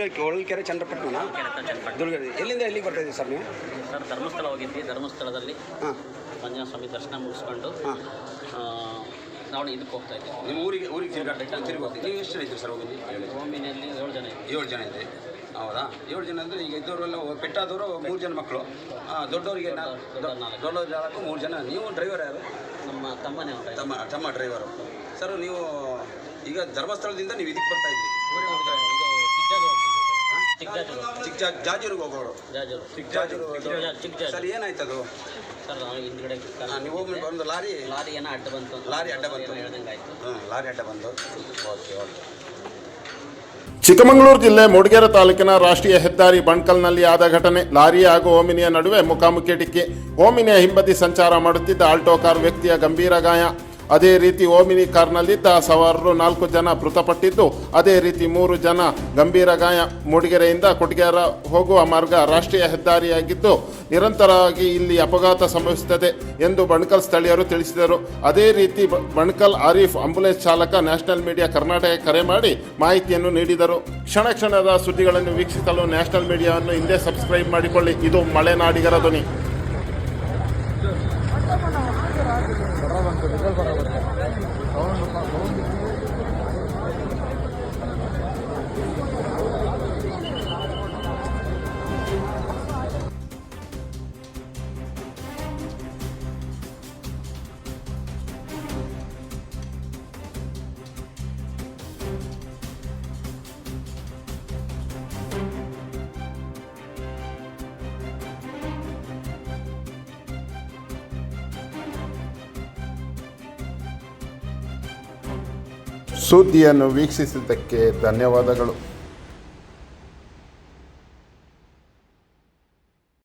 ಹೊಳಲ್ಕೆರೆ ಚಂದ್ರಪಟ್ಟಣ. ಚನ್ನಪಟ್ಟಣ ಎಲ್ಲಿಂದ ಎಲ್ಲಿಗೆ ಬರ್ತಾ ಇದ್ದೀವಿ ಸರ್ ನೀವು? ಸರ್ ಧರ್ಮಸ್ಥಳ ಹೋಗಿದ್ವಿ. ಧರ್ಮಸ್ಥಳದಲ್ಲಿ ಹಾಂ. ಮಂಜುನಾಥ ಸ್ವಾಮಿ ದರ್ಶನ ಮುಗಿಸ್ಕೊಂಡು ಹಾಂ. ನಾವು ಇದಕ್ಕೆ ಹೋಗ್ತಾ ಇದ್ದೀವಿ. ನಿಮ್ಮ ಊರಿಗೆ ಊರಿಗೆ ತಿರುಗಾಟ ತಿರುಗಿ ಹೋಗ್ತೀವಿ. ನೀವು ಎಷ್ಟು ಜನ ಇದ್ದೀರಿ ಸರ್ ಹೋಗಿದ್ವಿ ಓಮಿನಲ್ಲಿ ಏಳು ಜನ ಇದ್ದೀವಿ. ಏಳು ಜನ ಇದೆ ಹೌದಾ? ಏಳು ಜನ ಅಂದರೆ ಈಗ ಇದ್ದವರೆಲ್ಲ ಪೆಟ್ಟಾದವರು ಮೂರು ಜನ ಮಕ್ಕಳು. ದೊಡ್ಡವರಿಗೆ ನಾ- ದೊಡ್ಡ ನಾಲ್ಕು. ಮೂರು ಜನ. ನೀವು ಡ್ರೈವರ್ ಯಾರು? ನಮ್ಮ ತಮ್ಮನೇ ತಮ್ಮ ತಮ್ಮ ಡ್ರೈವರು ಸರ್ ನೀವು ಈಗ ಧರ್ಮಸ್ಥಳದಿಂದ ನೀವು ಇದಕ್ಕೆ ಬರ್ತಾ ಇದ್ರಿ ಚಿಕ್ಕಜಾಜೂರು ಚಿಕ್ಕ ಜಾ ಜಾಜೂರಿಗೆ ಹೋಗೋರು. ಜಾಜೂರು. ಜಾಜೂರು ಚಿಕ್ಕ ಜಾಜೂರು ಸರ್ ಏನಾಯ್ತು ಅದು? ಸರ್ ನಾವು ಹಿಂದ್ಗಡೆ ಹಾಂ, ನೀವು ಹೋಗಿ ಒಂದು ಲಾರಿ? ಲಾರಿ ಏನೋ ಅಡ್ಡ ಬಂತು ಅಂತ ಲಾರಿ ಅಡ್ಡ ಬಂತು. ಏನೋ ಹೇಳ್ದಂಗೆ ಆಯಿತು ಹ್ಞೂ ಲಾರಿ ಅಡ್ಡ ಬಂದು ಓಕೆ ಓಕೆ. ಚಿಕ್ಕಮಗಳೂರು ಜಿಲ್ಲೆ ಮೂಡಿಗೆರೆ ತಾಲೂಕಿನ ರಾಷ್ಟ್ರೀಯ ಹೆದ್ದಾರಿ ಬಣ್ಕಲ್ನಲ್ಲಿ ಆದ ಘಟನೆ. ಲಾರಿ ಹಾಗೂ ಓಮಿನಿಯ ನಡುವೆ ಮುಖಾಮುಖಿ ಡಿಕ್ಕಿ. ಓಮಿನಿಯ ಹಿಂಬದಿ ಸಂಚಾರ ಮಾಡುತ್ತಿದ್ದ ಆಲ್ಟೋ ಕಾರ್ ವ್ಯಕ್ತಿಯ ಗಂಭೀರ ಗಾಯ. ಅದೇ ರೀತಿ ಓಮಿನಿ ಕಾರ್ನಲ್ಲಿದ್ದ ಸವಾರರು ನಾಲ್ಕು ಜನ ಮೃತಪಟ್ಟಿದ್ದು, ಅದೇ ರೀತಿ ಮೂರು ಜನ ಗಂಭೀರ ಗಾಯ ಮೂಡಿಗೆರೆಯಿಂದ ಕೊಟ್ಟಿಗೆರ ಹೋಗುವ ಮಾರ್ಗ ರಾಷ್ಟ್ರೀಯ ಹೆದ್ದಾರಿಯಾಗಿದ್ದು, ನಿರಂತರವಾಗಿ ಇಲ್ಲಿ ಅಪಘಾತ ಸಂಭವಿಸುತ್ತದೆ ಎಂದು ಬಣ್ಕಲ್ ಸ್ಥಳೀಯರು ತಿಳಿಸಿದರು. ಅದೇ ರೀತಿ ಬಣ್ಕಲ್ ಆರೀಫ್ ಆಂಬುಲೆನ್ಸ್ ಚಾಲಕ ನ್ಯಾಷನಲ್ ಮೀಡಿಯಾ ಕರ್ನಾಟಕ ಕರೆ ಮಾಡಿ ಮಾಹಿತಿಯನ್ನು ನೀಡಿದರು. ಕ್ಷಣ ಕ್ಷಣದ ಸುದ್ದಿಗಳನ್ನು ವೀಕ್ಷಿಸಲು ನ್ಯಾಷನಲ್ ಮೀಡಿಯಾವನ್ನು ಹಿಂದೆ ಸಬ್ಸ್ಕ್ರೈಬ್ ಮಾಡಿಕೊಳ್ಳಿ. ಇದು ಮಲೆನಾಡಿಗರ ಧ್ವನಿ. ಸುದ್ದಿಯನ್ನು ವೀಕ್ಷಿಸಿದ್ದಕ್ಕೆ ಧನ್ಯವಾದಗಳು.